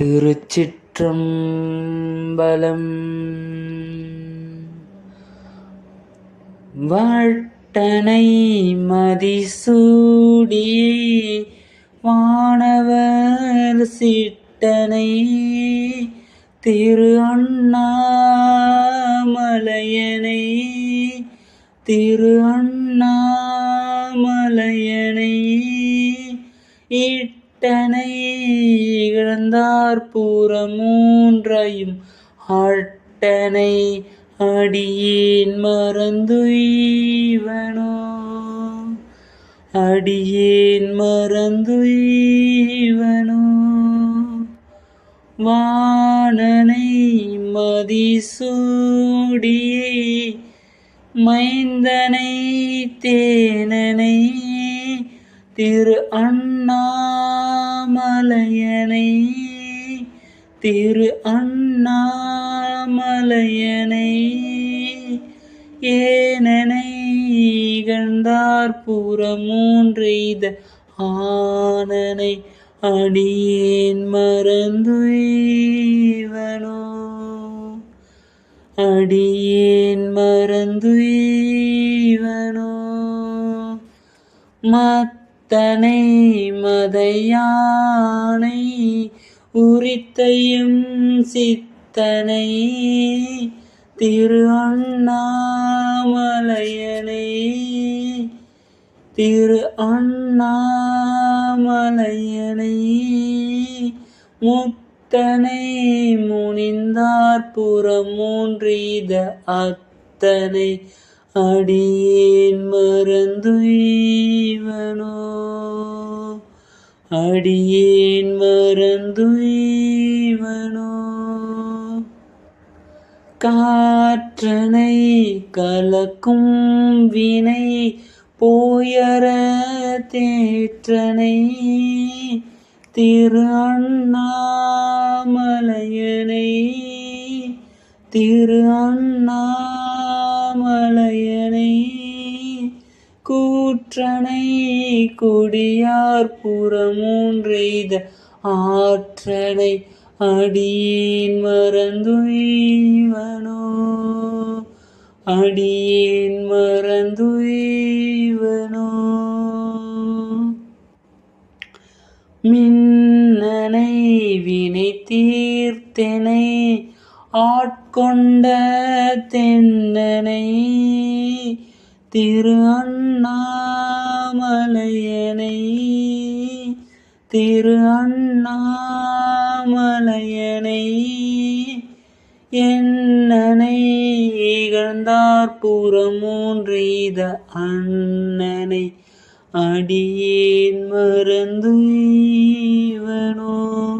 திருச்சிற்றம்பலம். வட்டனை மதிசூடி வானவர் சிட்டனை திரு அண்ணாமலையனை திரு அண்ணாமலையனை இட்டனை இழந்தார் மூன்றையும் ஆட்டனை அடியேன் மறந்துவனோ அடியேன் மறந்துவனோ வாணனை மதிசூடியை மைந்தனை தேனனை திரு அண்ணா அண்ணாமலையனை திரு அண்ணாமலையனை ஏனனை இகழ்ந்தார் புறமூன்றெய்த ஆனனை அடியேன் மறந்துவனோ அடியேன் மறந்துவனோ மறந்துய்வனோ மத்தனை மதையானை உரித்தையும் சித்தனை திரு அண்ணாமலையனை திரு அண்ணாமலையனை. முத்தனை முனிந்தார் புறம் மூன்றீத அத்தனை அடியேன் மறந்துவனோ அடியேன் மறந்துவனோ காற்றனை கலக்கும் வினை போயர தேற்றனை திரு அண்ணாமலையனை திரு அண்ணா அண்ணாமலையனை கூற்றனை கொடியார் புறமூன்றெய்த ஆற்றனை அடியேன் மறந்துய்வனோ அடியேன் மறந்துய்வனோ மின்னனை வினை தீர்த்தனை கொண்ட தென்னனை திரு அண்ணாமலையனை திரு அண்ணாமலையனை என்னனை இகழ்ந்தார் புறமூன்றீத அண்ணனை அடியேன் மறந்து இவனோ.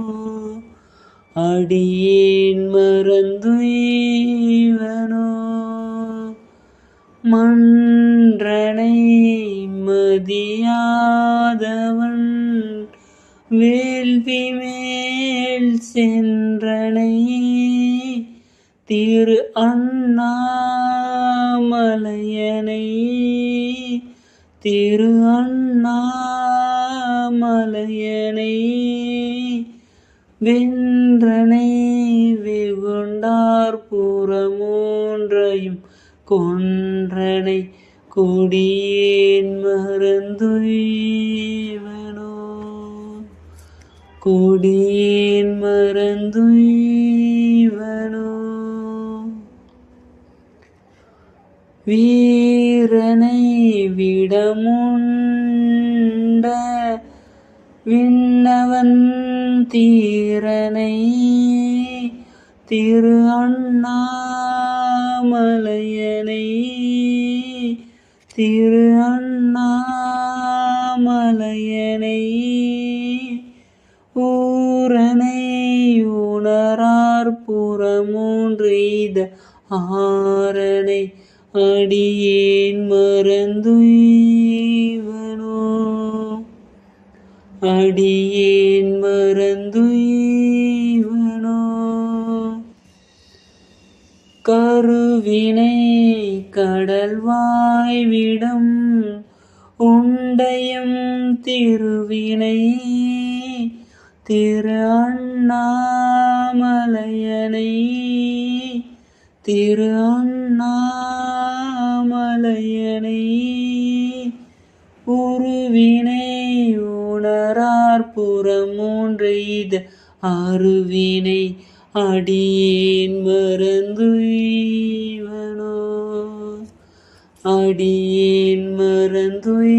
அடியேன் மறந்துய்வனோ மன்றனை மதியாதவன் வேள்வி மேல் சென்றனை திரு அண்ணாமலையனை திரு அண்ணாமலையனை வென்றனை வெகுண்டார் புறமூன்றையும் கொன்றனை கொடியேன் மறந்துவனோ கொடியேன் மறந்துவனோ வீரனை விடமுண்ட விண்ணவன் தீரனை திரு அண்ணாமலையனை திரு அண்ணாமலையனை ஊரனை உணரார் புறமூன்றெய்த ஆரனை அடியேன் மறந்துவனோ அடியே கருவினை கடல் விடம் உண்டயம் திருவினை. திரு அண்ணாமலையனை திரு அண்ணாமலையனை உருவினை உணரார் புறமூன்று இது அருவினை. அடியேன் மறந்துய்வனோ அடியேன் மறந்துய்வனோ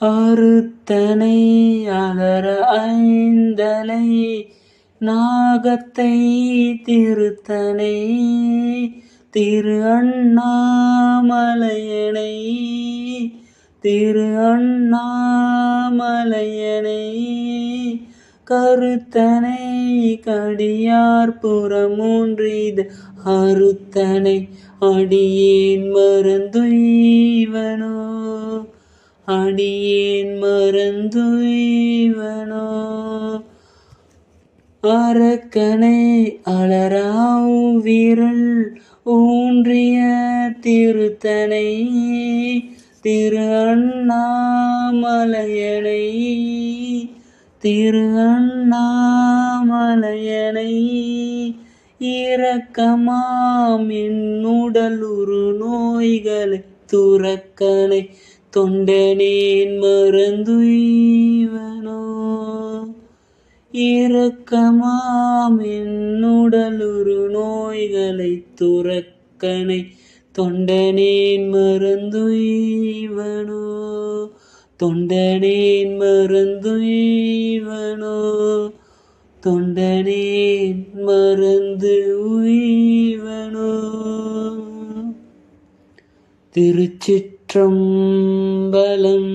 அறுத்தனை அகர ஐந்தலை நாகத்தை திருத்தனை திரு அண்ணாமலையனை திரு அண்ணாமலையனை கருத்தனை கடியார் புறமூன்றீத அறுத்தனை அடியேன் மறந்துய்வனோ அடியேன் மறந்துய்வனோ அரக்கனை அலராவ் விரல் ஊன்றிய திருத்தனை திரு அண்ணாமலையனை திரு அண்ணாமலையனை இரக்கமாம் என்னுடலுறு நோய்களை துறக்கனை தொண்டனேன் மறந்துய்வனோ இரக்கமாம் என்னுடலுறு நோய்களை துறக்கனை தொண்டனேன் மறந்துய்வனோ தொண்டனேன் மறந்துய்வனோ தொண்டனேன் மருந்து உய்வனோ திருச்சிற்றம்பலம்